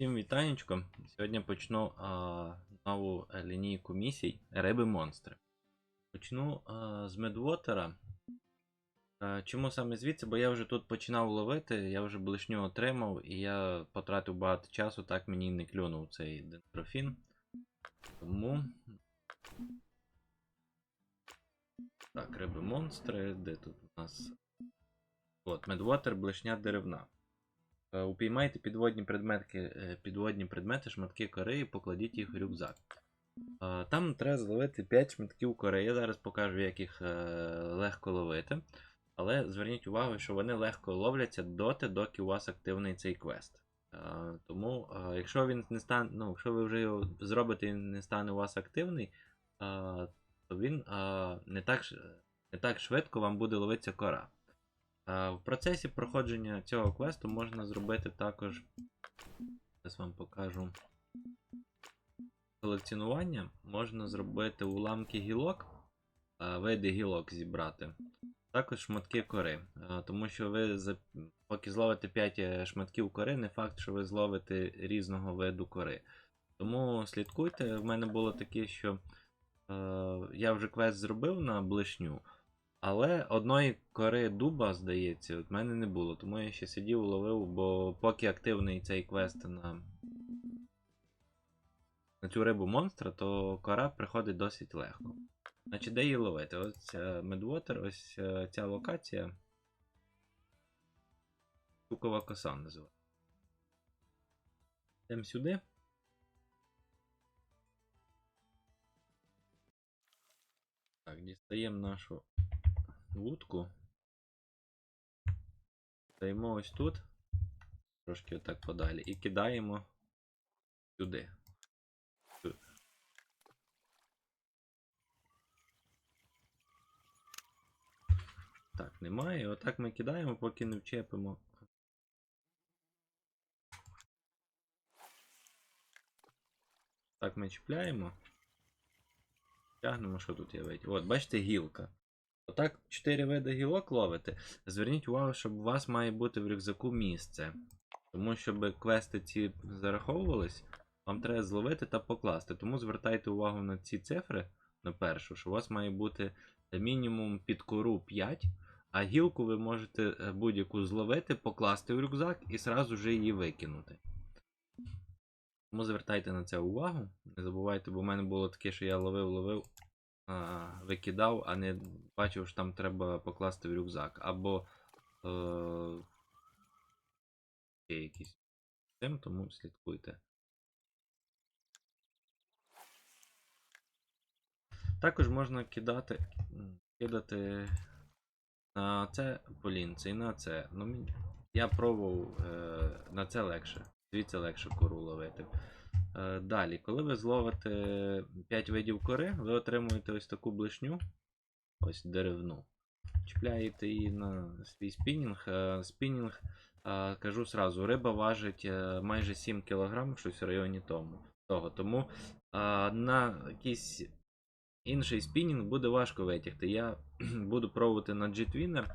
Всім вітанечко. Сьогодні почну а, нову е, лінійку місій Риби монстри. Почну а, з Медвотера. Чому саме звідси? Бо я вже тут починав ловити, я вже блишню отримав, і я потратив багато часу, так мені не клюнув цей дендрофін. Тому. Так, риби монстри. Де тут у нас? От, Медвотер, блишня деревна. Е, Упіймайте підводні предметки, е, підводні предмети, шматки кори і покладіть їх в рюкзак. Е, Там треба зловити 5 шматків кори. Я зараз покажу, як їх легко ловити. Але зверніть увагу, що вони легко ловляться доти, доки у вас активний цей квест. Тому, якщо він не стане, ну, якщо ви вже його зробите і не стане у вас активний, то він не так, не так швидко вам буде ловитися кора. В процесі проходження цього квесту можна зробити також. Зараз вам покажу. Колекціонування можна зробити уламки гілок, види гілок зібрати. Також шматки кори. Тому що ви за... поки зловите 5 шматків кори, не факт, що ви зловите різного виду кори. Тому слідкуйте. В мене було таке, що е, я вже квест зробив на блишню. Але одної кори дуба, здається, от мене не було, тому я ще сидів, ловив, бо поки активний цей квест на, на цю рибу монстра, то кора приходить досить легко. Значить, де її ловити? Ось е, Медвотер, ось е, ця локація. Штукова коса називається. Йдемо сюди. Так, дістаємо нашу вудку. Стоїмо ось тут, трошки отак подалі, і кидаємо сюди. Так, немає. Отак ми кидаємо, поки не вчепимо. Так ми чіпляємо. Тягнемо, що тут є. От, бачите, гілка. Отак 4 види гілок ловите. Зверніть увагу, щоб у вас має бути в рюкзаку місце. Тому щоб квести ці зараховувались, вам треба зловити та покласти. Тому звертайте увагу на ці цифри на першу, що у вас має бути мінімум під кору 5, а гілку ви можете е, будь-яку зловити, покласти в рюкзак і сразу же її викинути. Тому звертайте на це увагу. Не забувайте, бо в мене було таке, що я ловив, ловив, викидав, а не бачив, що там треба покласти в рюкзак. Або е, є якісь тим, тому слідкуйте. Також можна кидати, кидати на це полінце і на це. Ну, я пробував е, на це легше. Звідси легше кору ловити. Е, далі, коли ви зловите 5 видів кори, ви отримуєте ось таку блишню, ось деревну. Чіпляєте її на свій спінінг. Е, спінінг, е, кажу сразу, риба важить майже 7 кг, щось в районі того. Тому на якийсь інший спінінг буде важко витягти. Я буду пробувати на Jitwiner,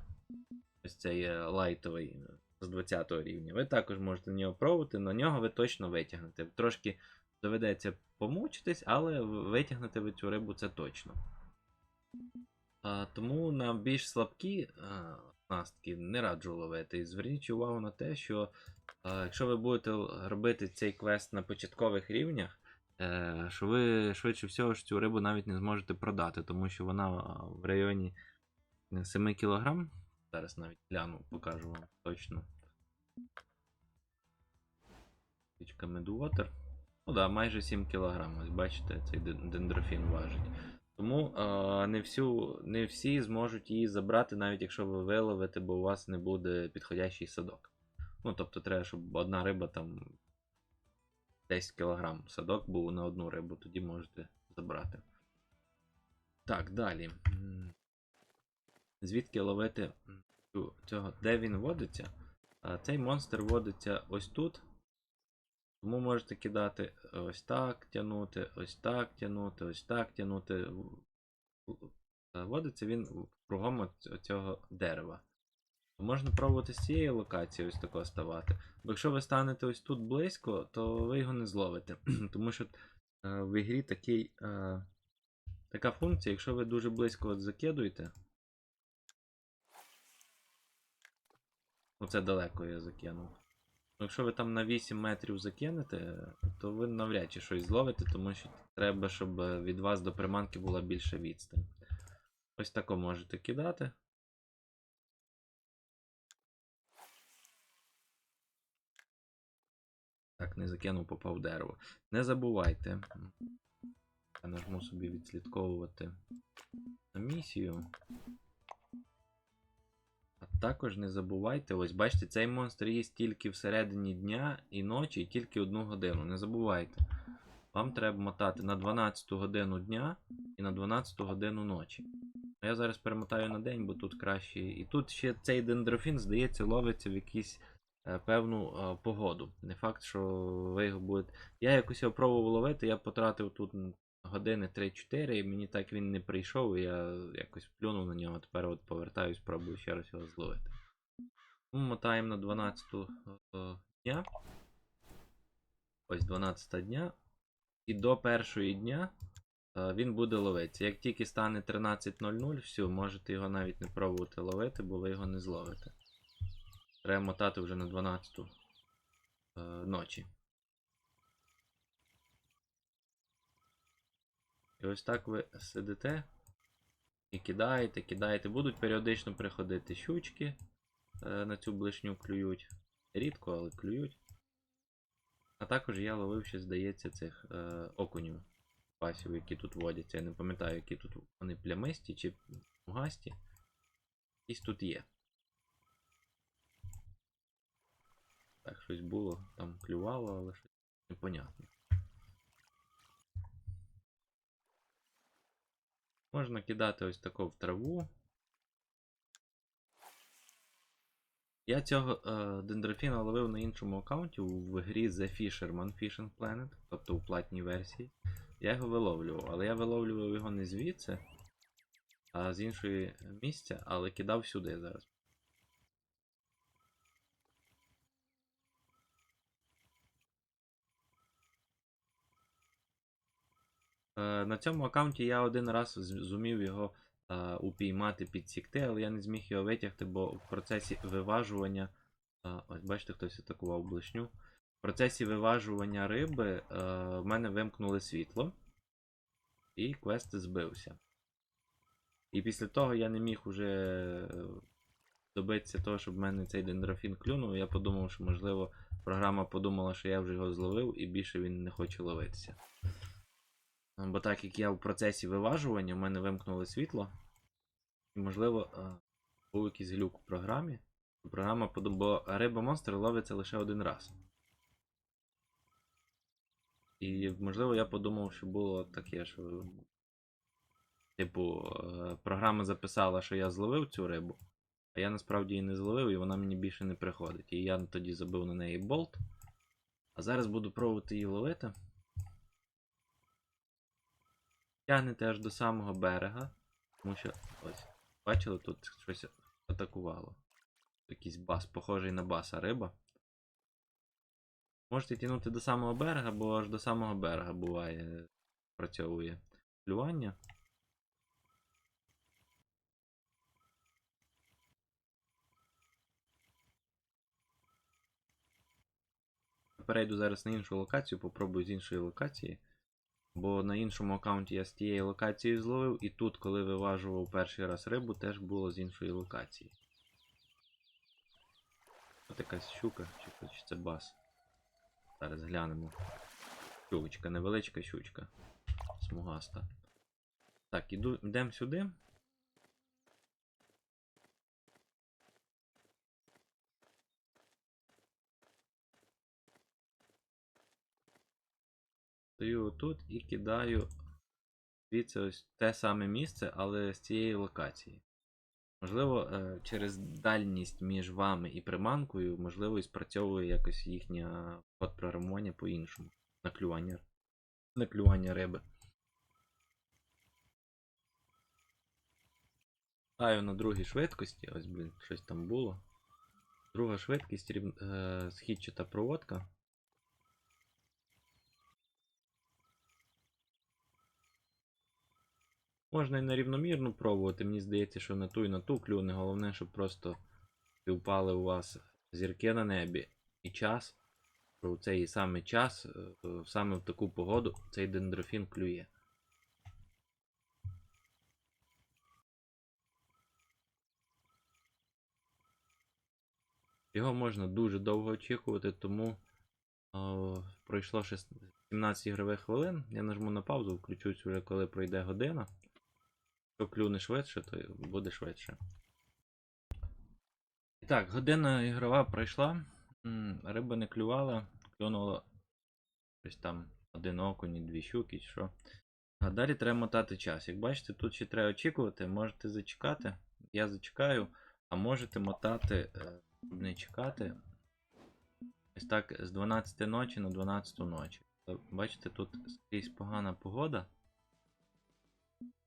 ось цей лайтовий з 20 рівня. Ви також можете на нього пробувати, на нього ви точно витягнете. Трошки доведеться помучитись, але витягнете ви цю рибу це точно. А, тому на більш слабкі а, настки не раджу ловити. І зверніть увагу на те, що а, якщо ви будете робити цей квест на початкових рівнях, е, що ви швидше всього ж цю рибу навіть не зможете продати, тому що вона в районі 7 кг. Зараз навіть гляну, покажу вам точно. Річка Медвотер. Ну да, майже 7 кг. Ось бачите, цей дендрофін важить. Тому е, не, всю, не всі зможуть її забрати, навіть якщо ви виловите, бо у вас не буде підходящий садок. Ну, тобто треба, щоб одна риба там 10 кг садок був на одну рибу, тоді можете забрати. Так, далі. Звідки ловити цього? Де він водиться? А, Цей монстр водиться ось тут. Тому можете кидати ось так тягнути, ось так тягнути, ось так тягнути. В- в- Водиться він кругом оцього дерева. Можна пробувати з цієї локації ось тако ставати. Бо якщо ви станете ось тут близько, то ви його не зловите. Тому що е, в ігрі такий, е, така функція, якщо ви дуже близько от закидуєте. Оце далеко я закинув. Ну, Якщо ви там на 8 метрів закинете, то ви навряд чи щось зловите, тому що треба, щоб від вас до приманки була більша відстань. Ось тако можете кидати. Так, не закинув, попав дерево. Не забувайте. Я нажму собі відслідковувати на місію. А також не забувайте, ось бачите, цей монстр є тільки всередині дня і ночі, і тільки одну годину. Не забувайте. Вам треба мотати на 12 годину дня і на 12 годину ночі. А я зараз перемотаю на день, бо тут краще. І тут ще цей дендрофін, здається, ловиться в якийсь е, певну е, погоду. Не факт, що ви його будете. Я якось його пробував ловити, я потратив тут м, години 3-4, і мені так він не прийшов, і я якось плюнув на нього, тепер от повертаюсь, пробую ще раз його зловити. Ну, мотаємо на 12 е, дня. Ось 12 дня. І до першої дня е, він буде ловитися. Як тільки стане 13.00, все, можете його навіть не пробувати ловити, бо ви його не зловите. Треба мотати вже на 12 е, ночі. І ось так ви сидите і кидаєте, кидаєте. Будуть періодично приходити щучки е, на цю блишню клюють. Рідко, але клюють. А також я ловив ще, здається, цих е, окунів пасів, які тут водяться. Я не пам'ятаю, які тут вони плямисті чи мугасті. Якісь тут є. Так, щось було, там клювало, але щось непонятне. Можна кидати ось таку в траву. Я цього е, дендрофіна ловив на іншому аккаунті в грі The Fisherman Fishing Planet, тобто у платній версії. Я його виловлював, але я виловлював його не звідси, а з іншої місця, але кидав сюди зараз. На цьому аккаунті я один раз зумів його е, упіймати, підсікти, але я не зміг його витягти, бо в процесі виважування. е, ось бачите, хтось атакував блишню. В процесі виважування риби е, в мене вимкнули світло, і квест збився. І після того я не міг уже е, добитися того, щоб в мене цей дендрофін клюнув. Я подумав, що можливо програма подумала, що я вже його зловив і більше він не хоче ловитися. Бо так як я в процесі виважування, в мене вимкнули світло. І, можливо, е, був якийсь глюк в програмі. Програма. Бо риба монстр ловиться лише один раз. І, можливо, я подумав, що було таке, що. Типу, е, програма записала, що я зловив цю рибу, а я насправді її не зловив, і вона мені більше не приходить. І я тоді забив на неї болт. А зараз буду пробувати її ловити. Тягнете аж до самого берега, тому що ось, бачили, тут щось атакувало. Якийсь бас, похожий на баса риба. Можете тягнути до самого берега, бо аж до самого берега буває, працьовує клювання. Перейду зараз на іншу локацію, попробую з іншої локації. Бо на іншому аккаунті я з тієї локації зловив, і тут, коли виважував перший раз рибу, теж було з іншої локації. Ось якась щука, чи, це бас. Зараз глянемо. Щучка, невеличка щучка. Смугаста. Так, іду, йдемо сюди. Стою тут і кидаю звідси ось те саме місце, але з цієї локації. Можливо, е, через дальність між вами і приманкою, можливо, і спрацьовує якось їхнє код програмування по-іншому. На клювання, на клювання риби. Ставлю на другій швидкості. Ось, блін, щось там було. Друга швидкість рів... е, східчата проводка. Можна і на рівномірну пробувати. Мені здається, що на ту і на ту клюне. Головне, щоб просто співпали у вас зірки на небі і час. У цей саме час, е, е, саме в таку погоду, цей дендрофін клює. Його можна дуже довго очікувати, тому о, пройшло шест- 17 ігрових хвилин. Я нажму на паузу, включусь вже коли пройде година. Якщо клюне швидше, то буде швидше. І так, година ігрова пройшла. Риба не клювала, клюнуло щось там один окунь, і дві щуки, що. А далі треба мотати час. Як бачите, тут ще треба очікувати, можете зачекати. Я зачекаю, а можете мотати, е, не чекати. Ось так з 12 ночі на 12 ночі. Бачите, тут скрізь погана погода.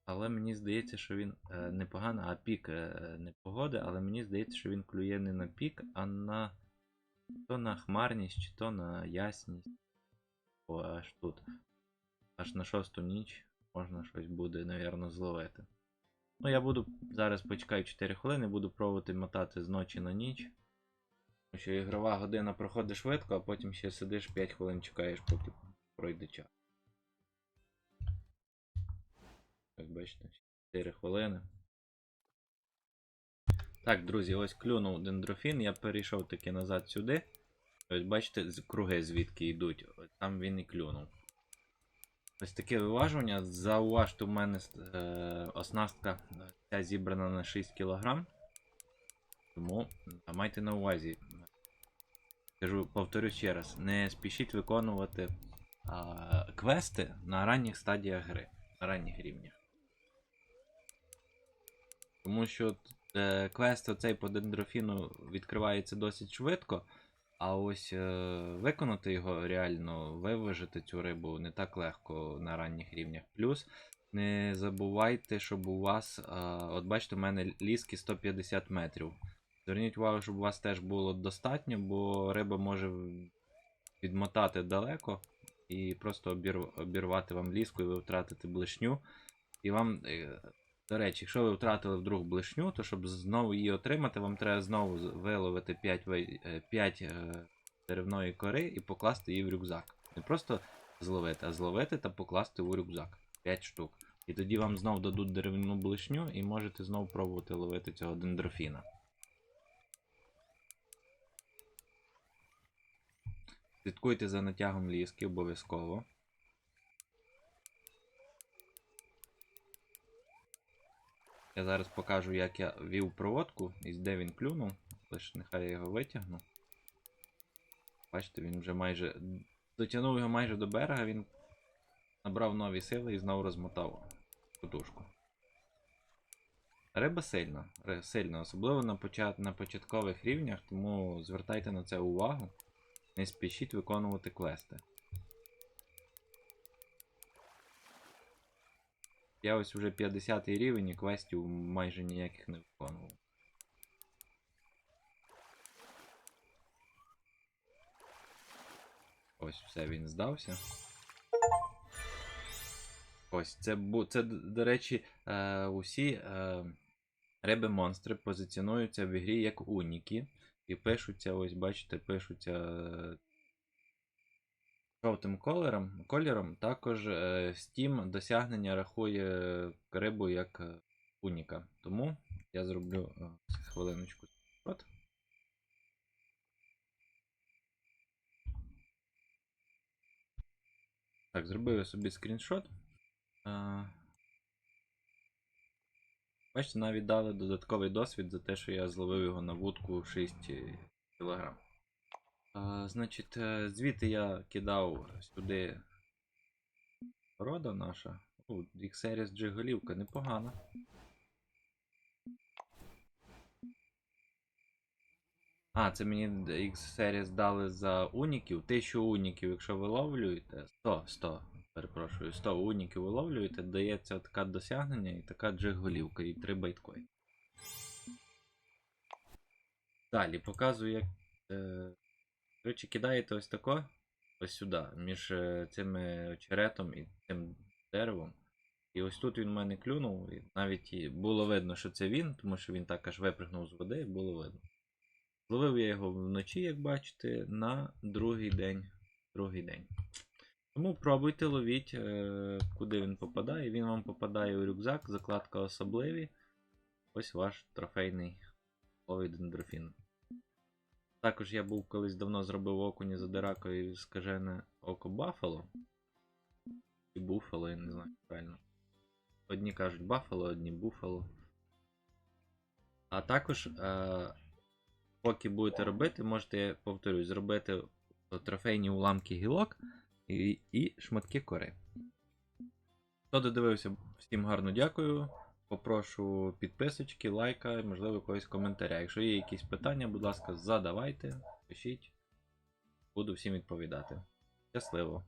Але мені здається, що він е, не погана, а пік е, не погоди, але мені здається, що він клює не на пік, а на то на хмарність, чи то на ясність. О, аж тут. Аж на шосту ніч можна щось буде, напевно, зловити. Ну, я буду зараз почекаю 4 хвилини, буду пробувати мотати з ночі на ніч. Тому що ігрова година проходить швидко, а потім ще сидиш 5 хвилин чекаєш, поки пройде час. Як бачите, 4 хвилини. Так, друзі, ось клюнув дендрофін, я перейшов таки назад сюди. Ось бачите, круги звідки йдуть. Там він і клюнув. Ось таке виважування. Зауважте, у мене е, оснастка е, ця зібрана на 6 кг. Тому майте на увазі. Кажу, повторю ще раз, не спішіть виконувати а, квести на ранніх стадіях гри, на ранніх рівнях. Тому що е, квест оцей по дендрофіну відкривається досить швидко, а ось е, виконати його реально, виважити цю рибу не так легко на ранніх рівнях. Плюс не забувайте, щоб у вас, е, от бачите, у мене ліски 150 метрів. Зверніть увагу, щоб у вас теж було достатньо, бо риба може відмотати далеко і просто обірвати вам ліску, і ви втратите блишню. І вам, е, до речі, якщо ви втратили вдруг блишню, то щоб знову її отримати, вам треба знову виловити 5, 5 деревної кори і покласти її в рюкзак. Не просто зловити, а зловити та покласти у рюкзак. 5 штук. І тоді вам знову дадуть деревну блишню і можете знову пробувати ловити цього дендрофіна. Слідкуйте за натягом ліски обов'язково. Я зараз покажу, як я вів проводку і де він клюнув. Лише нехай я його витягну. Бачите, він вже майже. Дотягнув його майже до берега, він набрав нові сили і знову розмотав катушку. Риба сильна, сильна, особливо на, почат... на початкових рівнях, тому звертайте на це увагу. Не спішіть виконувати квести. Я ось уже 50 рівень і квестів майже ніяких не виконував. Ось все він здався. Ось це це, до речі, е, усі е, риби-монстри позиціонуються в ігрі як уніки. І пишуться, ось бачите, пишуться е, жовтим кольором. кольором. Також е, Steam досягнення рахує рибу як е, уніка. Тому я зроблю е, хвилиночку. Так, зробив я собі скріншот. Бачите, навіть дали додатковий досвід за те, що я зловив його на вудку 6 кг. Значить, е, звідти я кидав сюди порода наша. Ну, X-Series Джиголівка непогана. А, це мені X-Series дали за уніків. 1000 уніків, якщо виловлюєте. 100, 100, перепрошую, 100 уніків виловлюєте, дається така досягнення і така джиголівка, і 3 байткоін. Далі показую, як. Е... Коротше, кидаєте ось тако, ось сюди, між е, цим е, очеретом і цим деревом. І ось тут він в мене клюнув, і навіть було видно, що це він, тому що він так аж випрыгнув з води, і було видно. Зловив я його вночі, як бачите, на другий день. Другий день. Тому пробуйте, ловіть, е, куди він попадає. Він вам попадає у рюкзак, закладка особливі. Ось ваш трофейний ловий дендрофін. Також я був колись давно зробив окуні за диракою скажене око Баффало. І Буфало, я не знаю правильно. Одні кажуть Баффало, одні Буфало. А також, е, поки будете робити, можете, я повторюсь, зробити трофейні уламки гілок і, і шматки кори. Хто додивився, всім гарно дякую. Попрошу підписочки, лайка, можливо, якогось коментаря. Якщо є якісь питання, будь ласка, задавайте, пишіть. Буду всім відповідати. Щасливо!